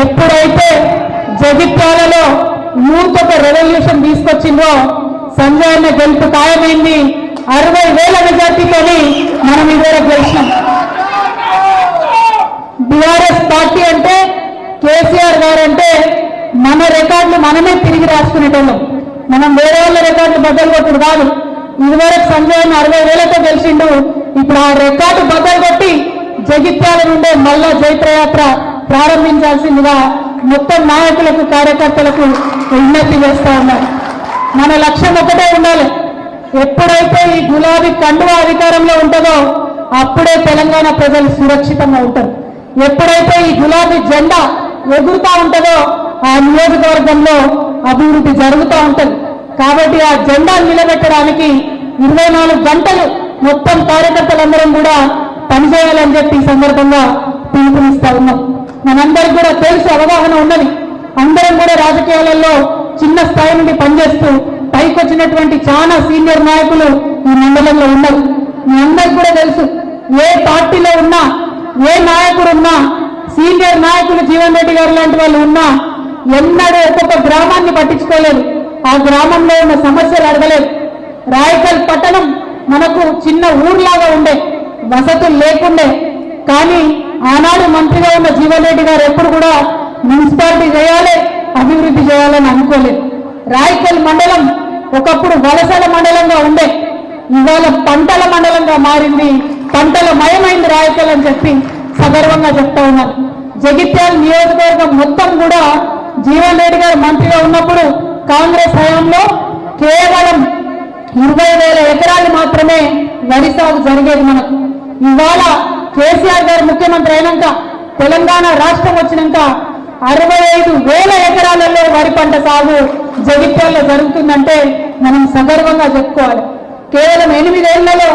ఎప్పుడైతే జగిత్యాలలో యూత్ ఒక రెవల్యూషన్ తీసుకొచ్చిందో సంజయ్ అన్న గెలుపు ఖాయమైంది. అరవై వేల మెజార్టీతోని మనం ఇదివరకు గెలిచినాం. బీఆర్ఎస్ పార్టీ అంటే కేసీఆర్ గారు అంటే మన రికార్డులు మనమే తిరిగి రాసుకునేటోళ్ళం. మనం వేరే వాళ్ళ రికార్డులు బద్దలు కొట్టుడు కాదు. ఇదివరకు సంజయ్ అన్న అరవై వేలతో గెలిచిండు. ఇప్పుడు ఆ రికార్డు బద్దలు కొట్టి జగిత్యాల నుండే మళ్ళా జైత్రయాత్ర ప్రారంభించాల్సిందిగా మొత్తం నాయకులకు కార్యకర్తలకు విజ్ఞప్తి చేస్తా ఉన్నారు మన లక్ష్యం ఒకటే ఉండాలి. ఎప్పుడైతే ఈ గులాబీ కండువా అధికారంలో ఉంటుందో అప్పుడే తెలంగాణ ప్రజలు సురక్షితంగా ఉంటారు. ఎప్పుడైతే ఈ గులాబీ జెండా ఎగురుతూ ఉంటుందో ఆ నియోజకవర్గంలో అభివృద్ధి జరుగుతూ ఉంటుంది. కాబట్టి ఆ జెండా నిలబెట్టడానికి ఇరవై నాలుగు గంటలు మొత్తం కార్యకర్తలందరం కూడా పనిచేయాలని చెప్పి ఈ సందర్భంగా పిలుపునిస్తా ఉన్నాం. మనందరికి కూడా తెలుసు అవగాహన ఉన్నది. అందరం కూడా రాజకీయాలలో చిన్న స్థాయి నుండి పనిచేస్తూ పైకి వచ్చినటువంటి చాలా సీనియర్ నాయకులు ఈ మండలంలో ఉన్నారు. మీ అందరికి కూడా తెలుసు ఏ పార్టీలో ఉన్నా ఏ నాయకుడు ఉన్నా సీనియర్ నాయకులు జీవన్ రెడ్డి గారు లాంటి వాళ్ళు ఉన్నా ఎన్నడూ ఒక్కొక్క గ్రామాన్ని పట్టించుకోలేదు. ఆ గ్రామంలో ఉన్న సమస్యలు అడగలేదు. రాయకల్ పట్టణం మనకు చిన్న ఊర్లాగా ఉండే వసతులు లేకుండే కానీ ఆనాడు మంత్రిగా ఉన్న జీవన్రెడ్డి గారు ఎప్పుడు కూడా మున్సిపాలిటీ చేయాలి అభివృద్ధి చేయాలని అనుకోలేదు. రాయకల్ మండలం ఒకప్పుడు వలసల మండలంగా ఉండే ఇవాళ పంటల మండలంగా మారింది. పంటల మయమైంది రాయకల్ అని చెప్పి సగర్వంగా చెప్తా ఉన్నారు. జగిత్యాల నియోజకవర్గం మొత్తం కూడా జీవన్ రెడ్డి గారు మంత్రిగా ఉన్నప్పుడు కాంగ్రెస్ హయాంలో కేవలం ఇరవై వేల ఎకరాలు మాత్రమే వరి సాగు జరిగేది మనకు. ఇవాళ ముఖ్యమంత్రి అయినాక తెలంగాణ రాష్ట్రం వచ్చినాక అరవై ఐదు వేల ఎకరాలలో వరి పంట సాగు జగిత్యాల్లో జరుగుతుందంటే మనం సగర్వంగా చెప్పుకోవాలి. కేవలం ఎనిమిదేళ్ళలో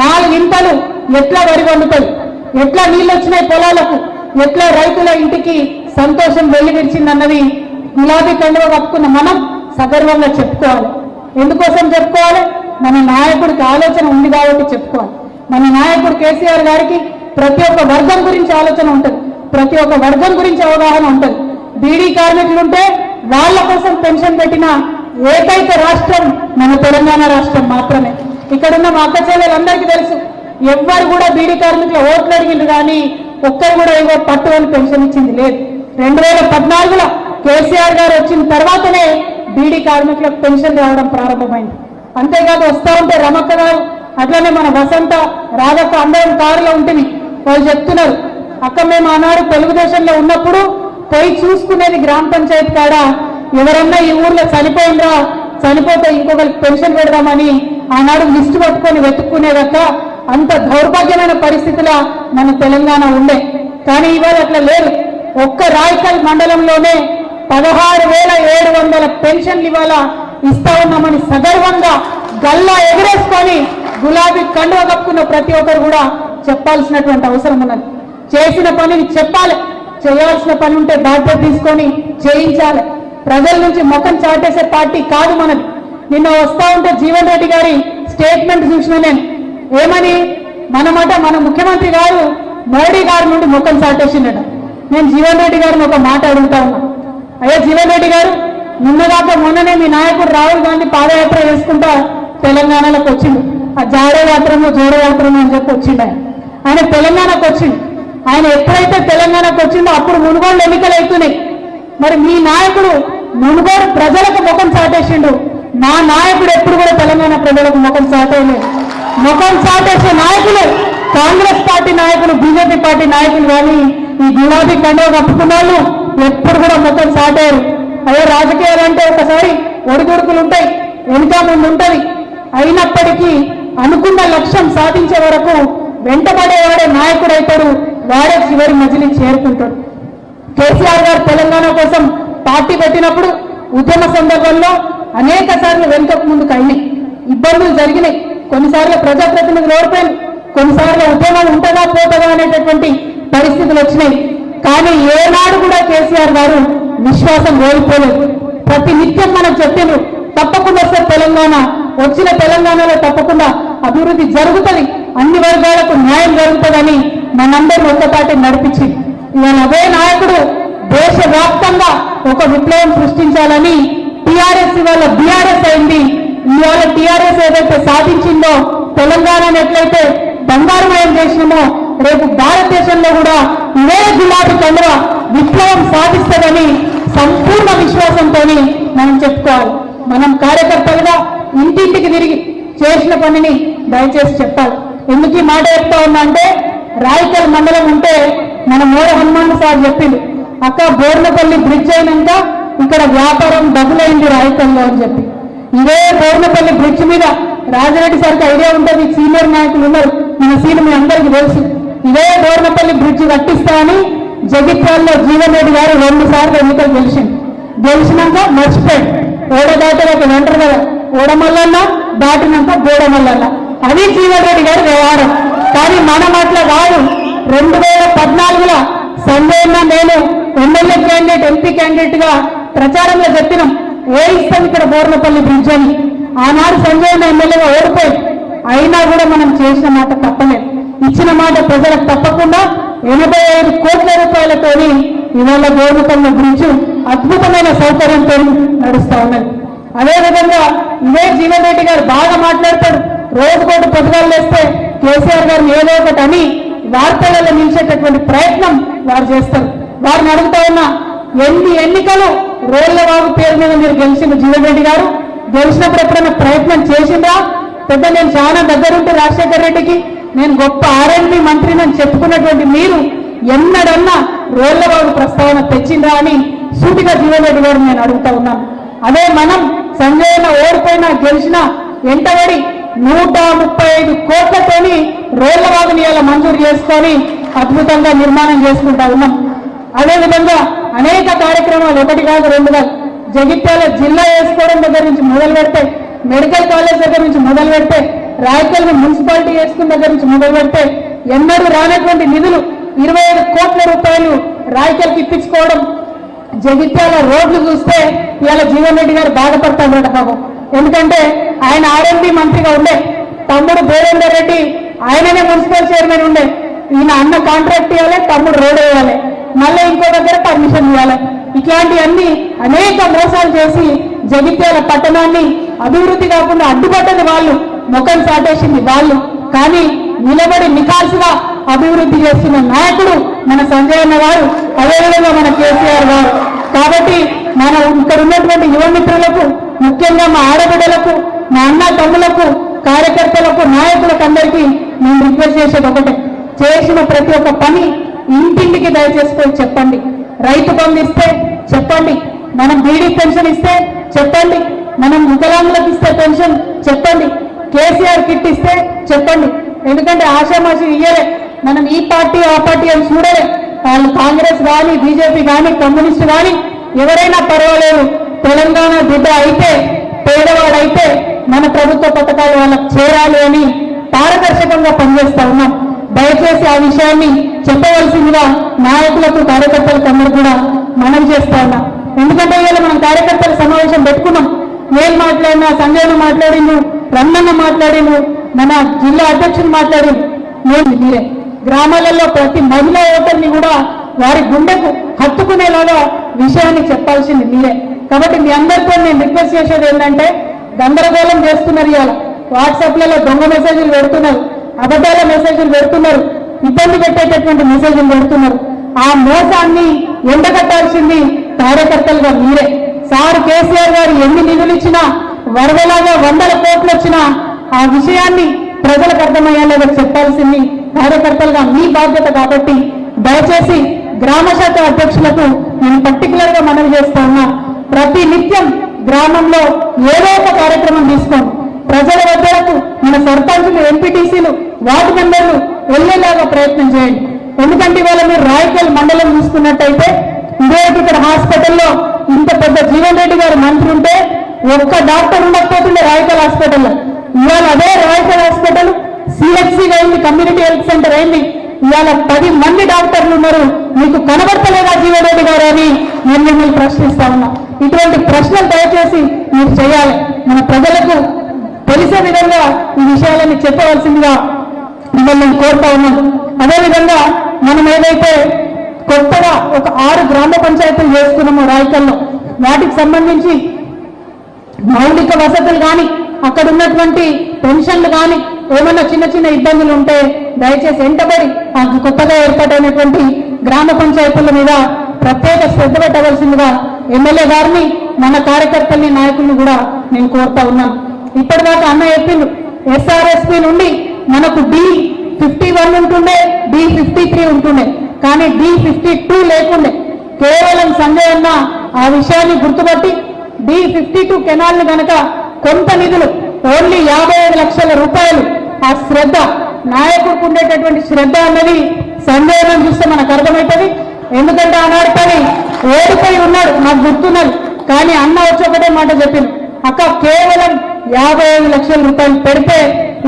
నాలుగింతలు ఎట్లా వరి వండుతాయి ఎట్లా నీళ్ళు వచ్చినాయి పొలాలకు? ఎట్లా రైతుల ఇంటికి సంతోషం వెల్లివిరిచిందన్నది గులాబీ కండువ కప్పుకున్న మనం సగర్వంగా చెప్పుకోవాలి. ఎందుకోసం చెప్పుకోవాలి? మన నాయకుడికి ఆలోచన ఉంది కాబట్టి చెప్పుకోవాలి. మన నాయకుడు కేసీఆర్ గారికి ప్రతి ఒక్క వర్గం గురించి ఆలోచన ఉంటుంది. ప్రతి ఒక్క వర్గం గురించి అవగాహన ఉంటుంది. బీడీ కార్మికులు ఉంటే వాళ్ళ కోసం పెన్షన్ పెట్టిన ఏకైక రాష్ట్రం మన తెలంగాణ రాష్ట్రం మాత్రమే. ఇక్కడున్న మా అక్క చెల్లెలందరికీ తెలుసు ఎవ్వరు కూడా బీడీ కార్మికుల ఓట్లు అడిగిండ్రు కానీ ఒక్కరు కూడా ఇవ్వ పట్టుకొని పెన్షన్ ఇచ్చింది లేదు. రెండు వేల పద్నాలుగులో కేసీఆర్ గారు వచ్చిన తర్వాతనే బీడీ కార్మికులకు పెన్షన్ రావడం ప్రారంభమైంది. అంతేకాదు వస్తూ ఉంటే రమక్క గారు అట్లనే మన వసంత రాధక్క అందరం కారులో ఉంటుంది వాళ్ళు చెప్తున్నారు అక్క మేము ఆనాడు తెలుగుదేశంలో ఉన్నప్పుడు పోయి చూసుకునేది గ్రామ పంచాయతీ కాడ. ఎవరన్నా ఈ ఊర్లో చనిపోయిందా చనిపోతే ఇంకొకరికి పెన్షన్ పెడదామని ఆనాడు లిస్టు పట్టుకొని వెతుక్కునేదక్క. అంత దౌర్భాగ్యమైన పరిస్థితిలో మన తెలంగాణ ఉండే. కానీ ఇవాళ అట్లా లేరు ఒక్క రాయకల్ మండలంలోనే పదహారు వేల ఏడు వందల పెన్షన్లు ఇవాళ ఇస్తా ఉన్నామని సగర్వంగా గల్లా ఎగరేసుకొని గులాబీ కండువ కప్పుకున్న ప్రతి ఒక్కరు కూడా చెప్పాల్సినటువంటి అవసరం ఉన్నది. చేసిన పనిని చెప్పాలి. చేయాల్సిన పని ఉంటే బాధ్యత తీసుకొని చేయించాలి. ప్రజల నుంచి ముఖం చాటేసే పార్టీ కాదు మనది. నిన్న వస్తా ఉంటే జీవన్ రెడ్డి గారి స్టేట్మెంట్ చూసిన నేను. ఏమని? మనమాట మన ముఖ్యమంత్రి గారు మోడీ గారి నుండి ముఖం చాటేసిండట. నేను జీవన్ రెడ్డి గారిని ఒక మాట అడుగుతా ఉన్నా. అయ్యా జీవన్ రెడ్డి గారు నిన్నదాకా మొన్ననే మీ నాయకుడు రాహుల్ గాంధీ పాదయాత్ర చేసుకుంటా తెలంగాణలోకి వచ్చిండు. ఆ జాడో యాత్రము జోడో యాత్రము అని చెప్పి వచ్చిండు ఆయన ఆయన తెలంగాణకు వచ్చింది ఆయన ఎప్పుడైతే తెలంగాణకు వచ్చిందో అప్పుడు మునుగోళ్ళు ఎన్నికలు అవుతున్నాయి. మరి మీ నాయకుడు మునుగోడు ప్రజలకు ముఖం చాటేసిండు. మా నాయకుడు ఎప్పుడు కూడా తెలంగాణ ప్రజలకు ముఖం చాటేయలేదు. ముఖం చాటేసే నాయకులు కాంగ్రెస్ పార్టీ నాయకులు బీజేపీ పార్టీ నాయకులు కానీ ఈ గులాబీ కండువ కప్పుకున్న వాళ్ళు ఎప్పుడు కూడా ముఖం చాటారు అదే రాజకీయాలు అంటే ఒకసారి ఒడిదుడుకులు ఉంటాయి. వెనుక ముందు ఉంటుంది. అయినప్పటికీ అనుకున్న లక్ష్యం సాధించే వరకు వెంటబడేవాడే నాయకుడు అవుతాడు వాడే చివరి మజిలి చేరుకుంటాడు. కేసీఆర్ గారు తెలంగాణ కోసం పార్టీ పెట్టినప్పుడు ఉద్యమ సందర్భంలో అనేక సార్లు వెనుకకు ముందుకు అయినాయి. ఇబ్బందులు జరిగినాయి. కొన్నిసార్లు ప్రజాప్రతినిధులు ఓడిపోయింది కొన్నిసార్లు ఉద్యమాలు ఉంటుందా పోతుందా అనేటటువంటి పరిస్థితులు వచ్చినాయి. కానీ ఏనాడు కూడా కేసీఆర్ గారు విశ్వాసం కోల్పోలేదు. ప్రతి నిత్యం మనం చెప్పిండ్రు తప్పకుండా వస్తే తెలంగాణ వచ్చిన తెలంగాణలో తప్పకుండా అభివృద్ధి జరుగుతుంది. అన్ని వర్గాలకు న్యాయం జరుగుతుందని మనందరం ఒక్కపాటి నడిపించి ఇవాళ అదే నాయకుడు దేశవ్యాప్తంగా ఒక విప్లవం సృష్టించాలని టిఆర్ఎస్ ఇవాళ బీఆర్ఎస్ అయింది. ఇవాళ టిఆర్ఎస్ ఏదైతే సాధించిందో తెలంగాణను ఎట్లయితే బంగారుమయం చేసినామో రేపు భారతదేశంలో కూడా ఇదే గులాబీ కండువ విప్లవం సాధిస్తుందని సంపూర్ణ విశ్వాసంతో మనం చెప్పుకోవాలి. మనం కార్యకర్తలుగా ఇంటింటికి తిరిగి చేసిన పనిని దయచేసి చెప్పాలి. ఎందుకు ఈ మాట చెప్తా ఉందంటే రాయికల్ రాయకల్ మండలం ఉంటే మన మూడ హనుమాన్ సార్ చెప్పింది అక్క బోర్నపల్లి బ్రిడ్జ్ అయినాక ఇక్కడ వ్యాపారం డబ్బులైంది రాయకల్లో అని చెప్పి. ఇదే బోర్నపల్లి బ్రిడ్జ్ మీద రాజరెడ్డి సార్కి ఐడియా ఉంటుంది సీనియర్ నాయకులు ఉన్నారు. మన సీన్ మీ అందరికీ తెలుసు. ఇదే బోర్నపల్లి బ్రిడ్జ్ కట్టిస్తామని జగిత్యాల్లో జీవన్రెడ్డి గారు రెండు సార్లు ఎన్నికలు గెలిచింది గెలిచినాక మర్చిపోయాడు. ఓడ దాటలేక వెంటరు కదా ఓడమల్లన్న దాటినాక గోడమల్లన్న అది జీవన్ రెడ్డి గారి వ్యవహారం. కానీ మనం అట్లా కాదు రెండు వేల పద్నాలుగులో సంజయ్ నేను ఎమ్మెల్యే క్యాండిడేట్ ఎంపీ క్యాండిడేట్గా ప్రచారంలో చెప్పినాం. ఏ ఇస్తాం ఇక్కడ బోర్నపల్లి బ్రిడ్జ్ అని? ఆనాడు సంజయ్ ఎమ్మెల్యేగా ఓడిపోయి అయినా కూడా మనం చేసిన మాట తప్పలేదు ఇచ్చిన మాట ప్రజలకు తప్పకుండా ఎనభై ఐదు కోట్ల రూపాయలతోని ఇవాళ గోరుపల్లి బ్రిడ్జ్ అద్భుతమైన సౌకర్యంతో నడుస్తా ఉన్నది. అదేవిధంగా ఇదే జీవన్ రెడ్డి గారు బాగా మాట్లాడతాడు. రోజు పథకాలు పొద్దుగాలు వేస్తే కేసీఆర్ గారిని ఏదో ఒకటి అని వార్తలలో నిలిచేటటువంటి ప్రయత్నం వారు చేస్తారు. వారిని అడుగుతా ఉన్నా ఎన్ని ఎన్నికలు రోళ్ళబాబు పేరు మీద మీరు గెలిచిన జీవన్రెడ్డి గారు? గెలిచినప్పుడు ఎప్పుడైనా ప్రయత్నం చేసిందా? పెద్ద నేను చాలా దగ్గరుంటే రాజశేఖర్ రెడ్డికి నేను గొప్ప ఆర్ఎండ్బి మంత్రిని అని చెప్పుకున్నటువంటి మీరు ఎన్నడన్నా రోళ్ళబాబు ప్రస్తావన తెచ్చిందా అని సూటిగా జీవన్రెడ్డి గారు నేను అడుగుతా ఉన్నాను. అదే మనం సంజయ్ ఓడిపోయినా గెలిచినా ఎంటబడి నూట ముప్పై ఐదు కోట్లతోని రోడ్ల ఇలా మంజూరు చేసుకొని అద్భుతంగా నిర్మాణం చేసుకుంటా ఉన్నాం. అదేవిధంగా అనేక కార్యక్రమాలు ఒకటి కాదు రెండు కాదు జగిత్యాల జిల్లా వేసుకోవడం దగ్గర నుంచి మొదలు పెడితే మెడికల్ కాలేజ్ దగ్గర నుంచి మొదలు పెడితే రాయకల్ని మున్సిపాలిటీ వేసుకున్న దగ్గర నుంచి మొదలు పెడితే ఎన్నడూ రానటువంటి నిధులు ఇరవై ఐదు కోట్ల రూపాయలు రాయకల్కి ఇప్పించుకోవడం జగిత్యాల రోడ్లు చూస్తే ఇవాళ జీవన్ రెడ్డి గారు బాధపడతాడట బాబు ఎందుకంటే ఆయన ఆర్ఎంపీ మంత్రిగా ఉండే తమ్ముడు దేవేందర్ రెడ్డి ఆయననే మున్సిపల్ చైర్మన్ ఉండే. ఈయన అన్న కాంట్రాక్ట్ ఇవ్వాలి తమ్ముడు రోడ్ వేయాలి మళ్ళీ ఇంకో దగ్గర పర్మిషన్ ఇవ్వాలి. ఇట్లాంటివన్నీ అనేక మోసాలు చేసి జగిత్యాల పట్టణాన్ని అభివృద్ధి కాకుండా అడ్డుపడ్డది వాళ్ళు ముఖం సాటేసింది వాళ్ళు. కానీ నిలబడి నికాల్సిగా అభివృద్ధి చేస్తున్న నాయకుడు మన సంజయ్ అన్న గారు అదేవిధంగా మన కేసీఆర్ గారు. కాబట్టి మన ఇక్కడ ఉన్నటువంటి యువ మిత్రులకు ముఖ్యంగా మా ఆడబిడ్డలకు మా అన్న తమ్ములకు కార్యకర్తలకు నాయకులకు అందరికీ నేను రిక్వెస్ట్ చేసేది ఒకటే. చేసిన ప్రతి ఒక్క పని ఇంటింటికి దయచేసి చెప్పండి. రైతు బంధు ఇస్తే చెప్పండి. మనం బీడీ పెన్షన్ ఇస్తే చెప్పండి. మనం వికలాంగులకు ఇస్తే పెన్షన్ చెప్పండి. కేసీఆర్ కిట్ ఇస్తే చెప్పండి. ఎందుకంటే ఆశామాషి ఇయ్యలే. మనం ఈ పార్టీ ఆ పార్టీ అని చూడలే. వాళ్ళు కాంగ్రెస్ కానీ బీజేపీ కానీ కమ్యూనిస్ట్ కానీ ఎవరైనా పర్వాలేదు. తెలంగాణ బిడ్డ అయితే పేదవాడైతే మన ప్రభుత్వ పథకాలు వాళ్ళకు చేరాలి అని పారదర్శకంగా పనిచేస్తా ఉన్నాం. దయచేసి ఆ విషయాన్ని చెప్పవలసిందిగా నాయకులకు కార్యకర్తలకు అందరూ కూడా మనం చేస్తా ఉన్నాం. ఎందుకంటే ఇవాళ మనం కార్యకర్తల సమావేశం పెట్టుకున్నాం. నేను మాట్లాడినా సంజయ్ మాట్లాడిండు రమ్మన్న మాట్లాడిండు మన జిల్లా అధ్యక్షుడు మాట్లాడిండు నేను మీరే. గ్రామాలలో ప్రతి మహిళా ఓటర్ని కూడా వారి గుండెకు హత్తుకునేలాగా విషయాన్ని చెప్పాల్సింది మీరే. కాబట్టి మీ అందరితో నేను రిక్వెస్ట్ చేసేది ఏంటంటే గందరగోళం చేస్తున్నారు ఇవాళ. వాట్సాప్లలో దొంగ మెసేజ్లు పెడుతున్నారు అబద్ధాల మెసేజ్లు పెడుతున్నారు ఇబ్బంది పెట్టేటటువంటి మెసేజ్లు పెడుతున్నారు. ఆ మోసాన్ని ఎండగట్టాల్సింది కార్యకర్తలుగా మీరే. సార్ కేసీఆర్ గారు ఎన్ని నిధులు ఇచ్చినా వరదలాగా వందల కోట్లు వచ్చినా ఆ విషయాన్ని ప్రజలకు అర్థమయ్యేలాగా చెప్పాల్సింది కార్యకర్తలుగా మీ బాధ్యత కాబట్టి దయచేసి గ్రామ శాఖ అధ్యక్షులకు నేను పర్టికులర్గా మనవి చేస్తా ఉన్నా. ప్రతి నిత్యం గ్రామంలో ఏదో ఒక కార్యక్రమం తీసుకోండి ప్రజల వద్దకు మన సర్పంచులు ఎంపీటీసీలు వార్డు మెంబర్లు వెళ్ళేలాగా ప్రయత్నం చేయండి. ఎందుకంటే ఇవాళ మీరు రాయకల్ మండలం చూసుకున్నట్టయితే ఇదే ఇక్కడ హాస్పిటల్లో ఇంత పెద్ద జీవన్ రెడ్డి గారు మంత్రి ఉంటే ఒక్క డాక్టర్ ఉండకపోతుండే రాయకల్ హాస్పిటల్లో. ఇవాళ అదే రాయకల్ హాస్పిటల్ సిహెచ్సి అయింది కమ్యూనిటీ హెల్త్ సెంటర్ అయింది. ఇవాళ పది మంది డాక్టర్లు ఉన్నారు. మీకు కనబడతలేదా జీవన్ రెడ్డి గారు అని నేను మిమ్మల్ని ప్రశ్నిస్తా ఉన్నా. ఇటువంటి ప్రశ్నలు దయచేసి మీరు చేయాలి. మన ప్రజలకు తెలిసే విధంగా ఈ విషయాలని చెప్పవలసిందిగా మిమ్మల్ని కోరుతా ఉన్నాం అదేవిధంగా మనం ఏదైతే కొత్తగా ఒక ఆరు గ్రామ పంచాయతీలు చేసుకున్నామో రాయకల్లో వాటికి సంబంధించి మౌలిక వసతులు కానీ అక్కడ ఉన్నటువంటి పెన్షన్లు కానీ ఏమైనా చిన్న చిన్న ఇబ్బందులు ఉంటే దయచేసి వెంటబడి ఆ కొత్తగా ఏర్పాటైనటువంటి గ్రామ పంచాయతీల మీద ప్రత్యేక శ్రద్ధ పెట్టవలసిందిగా ఎమ్మెల్యే గారిని మన కార్యకర్తల్ని నాయకుల్ని కూడా నేను కోరుతా ఉన్నాను. ఇప్పటిదాకా అన్న చెప్పిండు ఎస్ఆర్ఎస్పి నుండి మనకు డి ఫిఫ్టీ వన్ ఉంటుండే డి ఫిఫ్టీ త్రీ ఉంటుండే కానీ డి ఫిఫ్టీ టూ లేకుండే. కేవలం సంజయ్ అన్న ఆ విషయాన్ని గుర్తుపట్టి డి ఫిఫ్టీ టూ కెనాల్ని కనుక కొంత నిధులు ఓన్లీ యాభై ఐదు లక్షల రూపాయలు ఆ శ్రద్ధ నాయకుడికి ఉండేటటువంటి శ్రద్ధ అన్నది సందేహం చూస్తే మనకు అర్థమవుతుంది. ఎందుకంటే ఆనాడు పని ఓడిపోయి ఉన్నాడు నాకు గుర్తున్నది. కానీ అన్న వచ్చి ఒకటే మాట చెప్పింది. అక్క కేవలం యాభై ఐదు లక్షల రూపాయలు పెడితే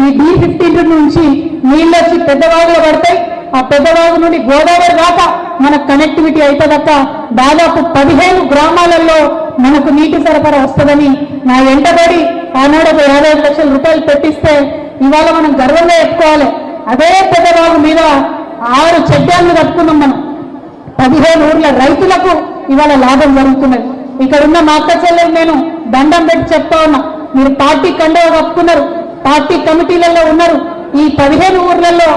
ఈ డి ఫిఫ్టీన్ నుంచి నీళ్ళు వచ్చి పెద్దవాగులు పడతాయి. ఆ పెద్దవాగు నుండి గోదావరి దాకా మనకు కనెక్టివిటీ అవుతుందక్క. దాదాపు పదిహేను గ్రామాలలో మనకు నీటి సరఫరా వస్తుందని నా ఎంటబడి ఆనాడు ఒక యాభై ఐదు లక్షల రూపాయలు పెట్టిస్తే ఇవాళ మనం గర్వంగా చెప్పుకోవాలి. అదే పెద్దవాగు మీద ఆరు చెడ్డాలను కట్టుకున్నాం మనం. పదిహేను ఊర్ల రైతులకు ఇవాళ లాభం జరుగుతున్నది. ఇక్కడ ఉన్న మా అక్క చెల్లెలు నేను దండం పెట్టి చెప్తా ఉన్నా మీరు పార్టీ కండవ కప్పుకున్నారు పార్టీ కమిటీలలో ఉన్నారు. ఈ పదిహేను ఊర్లలో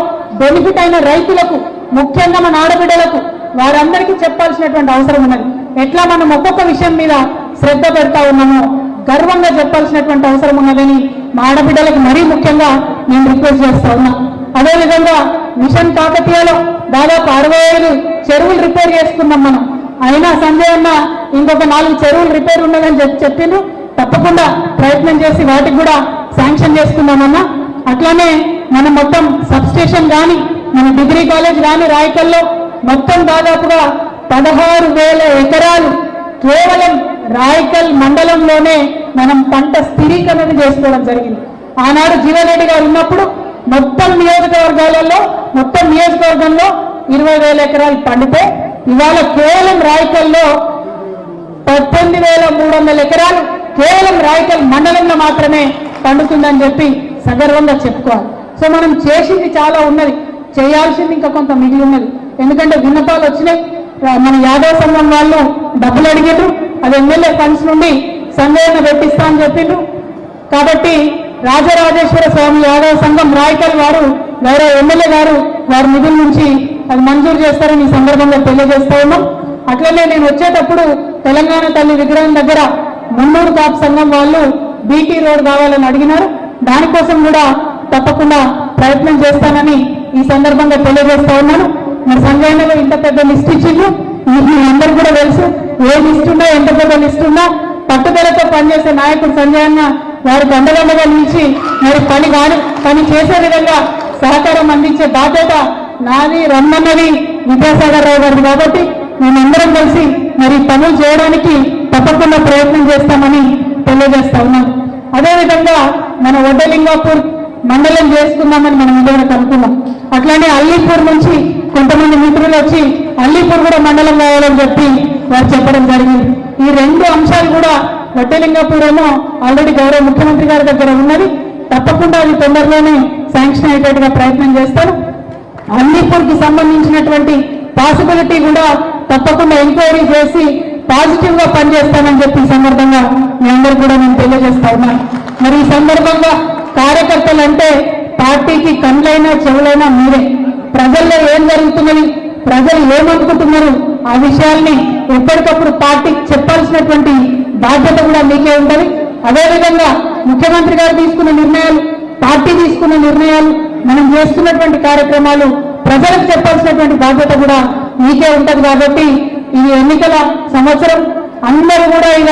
బెనిఫిట్ అయిన రైతులకు ముఖ్యంగా మన ఆడబిడ్డలకు వారందరికీ చెప్పాల్సినటువంటి అవసరం ఉన్నది. ఎట్లా మనం ఒక్కొక్క విషయం మీద శ్రద్ధ పెడతా ఉన్నామో గర్వంగా చెప్పాల్సినటువంటి అవసరం ఉన్నదని మా ఆడబిడ్డలకు మరీ ముఖ్యంగా నేను రిక్వెస్ట్ చేస్తా ఉన్నా. అదేవిధంగా మిషన్ కాకతీయలో దాదాపు అరవై ఐదు చెరువులు రిపేర్ చేసుకున్నాం మనం. అయినా సంజయ్ అన్న ఇంకొక నాలుగు చెరువులు రిపేర్ ఉన్నదని చెప్పి చెప్పిండ్రు. తప్పకుండా ప్రయత్నం చేసి వాటికి కూడా శాంక్షన్ చేసుకున్నామన్నా అట్లానే మనం మొత్తం సబ్ స్టేషన్ కానీ మన డిగ్రీ కాలేజ్ కానీ రాయకల్లో మొత్తం దాదాపుగా పదహారు వేల ఎకరాలు కేవలం రాయకల్ మండలంలోనే మనం పంట స్థిరీకరణ చేసుకోవడం జరిగింది. ఆనాడు జీవన్ గారు ఉన్నప్పుడు మొత్తం నియోజకవర్గాలలో మొత్తం నియోజకవర్గంలో ఇరవై వేల ఎకరాలు పండితే ఇవాళ కేవలం రాయకల్లో పద్దెనిమిది వేల మూడు వందల ఎకరాలు కేవలం రాయకల్ మండలంలో మాత్రమే పండుతుందని చెప్పి సగర్వంగా చెప్పుకోవాలి. సో మనం చేసింది చాలా ఉన్నది. చేయాల్సింది ఇంకా కొంత మిగిలి ఉన్నది. ఎందుకంటే విన్నపాలు వచ్చినాయి. మన యాదవ సంఘం వాళ్ళు డబ్బులు అడిగారు అది ఎమ్మెల్యే ఫండ్స్ నుండి సందేహం పెట్టిస్తా అని చెప్పిండ్రు కాబట్టి రాజరాజేశ్వర స్వామి యాదవ సంఘం రాయకల్ వారు గౌరవ ఎమ్మెల్యే గారు వారి నిధుల నుంచి అది మంజూరు చేస్తారని ఈ సందర్భంగా తెలియజేస్తా ఉన్నాం. అట్లనే నేను వచ్చేటప్పుడు తెలంగాణ తల్లి విగ్రహం దగ్గర మున్నూరు కాపు సంఘం వాళ్ళు బీటీ రోడ్ కావాలని అడిగినారు. దానికోసం కూడా తప్పకుండా ప్రయత్నం చేస్తానని ఈ సందర్భంగా తెలియజేస్తా ఉన్నాను. మరి సంఘటనలో ఇంత పెద్ద లిస్ట్ ఇచ్చిండ్రు? మీ అందరు కూడా తెలుసు. ఏ లిస్ట్ ఉన్నా ఎంత పెద్ద లిస్ట్ ఉన్నా పట్టుదలతో పనిచేసే నాయకుడు సంజయ్ అన్న వారికి అండదండగా నిలిచి మరి పని కాని పని చేసే విధంగా సహకారం అందించే బాధ్యత నాది రమ్మన్నది విద్యాసాగర్ రావు గారిది కాబట్టి మేమందరం కలిసి మరి పనులు చేయడానికి తప్పకుండా ప్రయత్నం చేస్తామని తెలియజేస్తా ఉన్నాం. అదేవిధంగా మన వడ్డలింగాపూర్ మండలం చేసుకుందామని మనం ఇదివరకు అనుకున్నాం అట్లానే అల్లీపూర్ నుంచి కొంతమంది మిత్రులు వచ్చి అల్లీపూర్ కూడా మండలం కావాలని చెప్పి వారు చెప్పడం జరిగింది. ఈ రెండు అంశాలు కూడా వడ్డలింగాపూర్ ఆల్రెడీ గౌరవ ముఖ్యమంత్రి గారి దగ్గర ఉన్నది. తప్పకుండా అది తొందరలోనే శాంక్షన్ అయ్యేటట్టుగా ప్రయత్నం చేస్తారు అల్లీపూర్కి సంబంధించినటువంటి పాసిబిలిటీ కూడా తప్పకుండా ఎంక్వైరీ చేసి పాజిటివ్గా పనిచేస్తానని చెప్పి సందర్భంగా మీ అందరు కూడా నేను తెలియజేస్తా ఉన్నాను మరి ఈ సందర్భంగా కార్యకర్తలు అంటే పార్టీకి కండ్లైనా చెవులైనా మీరే. ప్రజల్లో ఏం జరుగుతున్నది ప్రజలు ఏమనుకుంటున్నారు ఆ విషయాల్ని ఎప్పటికప్పుడు పార్టీకి చెప్పాల్సినటువంటి బాధ్యత కూడా మీకే ఉంటుంది అదేవిధంగా ముఖ్యమంత్రి గారు తీసుకున్న నిర్ణయాలు పార్టీ తీసుకున్న నిర్ణయాలు మనం చేస్తున్నటువంటి కార్యక్రమాలు ప్రజలకు చెప్పాల్సినటువంటి బాధ్యత కూడా మీకే ఉంటుంది కాబట్టి ఇది ఎన్నికల సంవత్సరం. అందరూ కూడా ఇక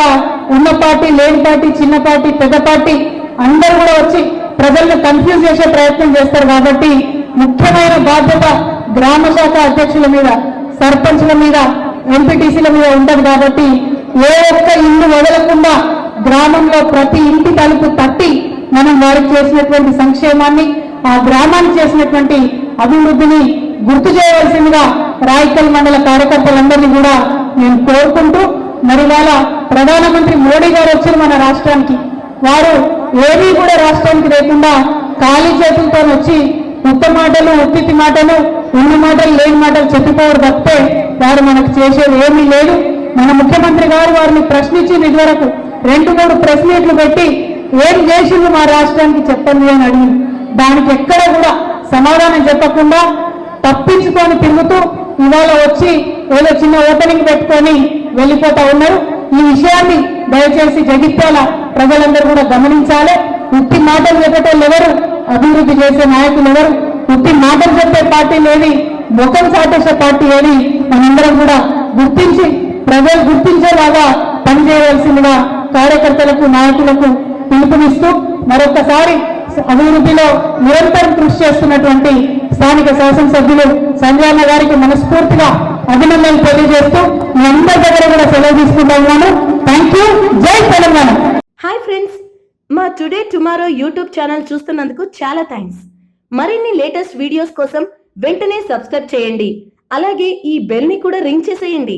ఉన్న పార్టీ లేని పార్టీ చిన్న పార్టీ పెద్ద పార్టీ అందరూ కూడా వచ్చి ప్రజలను కన్ఫ్యూజ్ చేసే ప్రయత్నం చేస్తారు కాబట్టి ముఖ్యమైన బాధ్యత గ్రామ శాఖ అధ్యక్షుల మీద సర్పంచ్ల మీద ఎంపీటీసీల మీద ఉండదు కాబట్టి ఏ ఒక్క ఇల్లు వదలకుండా గ్రామంలో ప్రతి ఇంటి తలుపు తట్టి మనం వారికి చేసినటువంటి సంక్షేమాన్ని ఆ గ్రామానికి చేసినటువంటి అభివృద్ధిని గుర్తు చేయవలసిందిగా రాయకల్ మండల కార్యకర్తలందరినీ కూడా నేను కోరుకుంటూ మరి వాళ్ళ ప్రధానమంత్రి మోడీ గారు వచ్చారు మన రాష్ట్రానికి వారు ఏమీ కూడా రాష్ట్రానికి లేకుండా ఖాళీ చేతులతో వచ్చి ఉత్త మాటలు ఉత్తితి మాటలు ఉన్న మాటలు లేని మాటలు చెప్పిపోవరు తప్పితే వారు మనకు చేసేది ఏమీ లేదు. మన ముఖ్యమంత్రి గారు వారిని ప్రశ్నించింది ఇదివరకు రెండు మూడు ప్రెస్ మీట్లు పెట్టి ఏం చేసిండ్రు మా రాష్ట్రానికి చెప్పండి అని అడిగింది దానికి ఎక్కడ కూడా సమాధానం చెప్పకుండా తప్పించుకొని తిరుగుతూ ఇవాళ వచ్చి ఏదో చిన్న ఓపెనింగ్ పెట్టుకొని వెళ్ళిపోతా ఉన్నారు. ఈ విషయాన్ని దయచేసి జగిత్యాల ప్రజలందరూ కూడా గమనించాలి. ఉత్తి మాటలు చెప్పేటోళ్ళు ఎవరు? అభివృద్ధి చేసే నాయకులు ఎవరు? ఉత్తి మాటలు చెప్పే పార్టీలు ఏది ముఖం సాటేసే పార్టీ ఏది మనందరం కూడా గుర్తించి ప్రజలు గుర్తించేలాగా పనిచేయవలసిందిగా కార్యకర్తలకు నాయకులకు పిలుపునిస్తూ మరొకసారి అభివృద్ధిలో నిరంతరం కృషి చేస్తున్నటువంటి స్థానిక శాసనసభ్యులు సంజయన్న గారికి మనస్ఫూర్తిగా అభినందనలు తెలియజేస్తూ మీ అందరి దగ్గర కూడా సెలవు తీసుకుంటా ఉన్నాను. థ్యాంక్ యూ జై తెలంగాణ. హాయ్ ఫ్రెండ్స్ మా టుడే టుమారో యూట్యూబ్ ఛానల్ చూస్తున్నందుకు చాలా థ్యాంక్స్ మరిన్ని లేటెస్ట్ వీడియోస్ కోసం వెంటనే సబ్స్క్రైబ్ చేయండి. అలాగే ఈ బెల్ని కూడా రింగ్ చేసేయండి.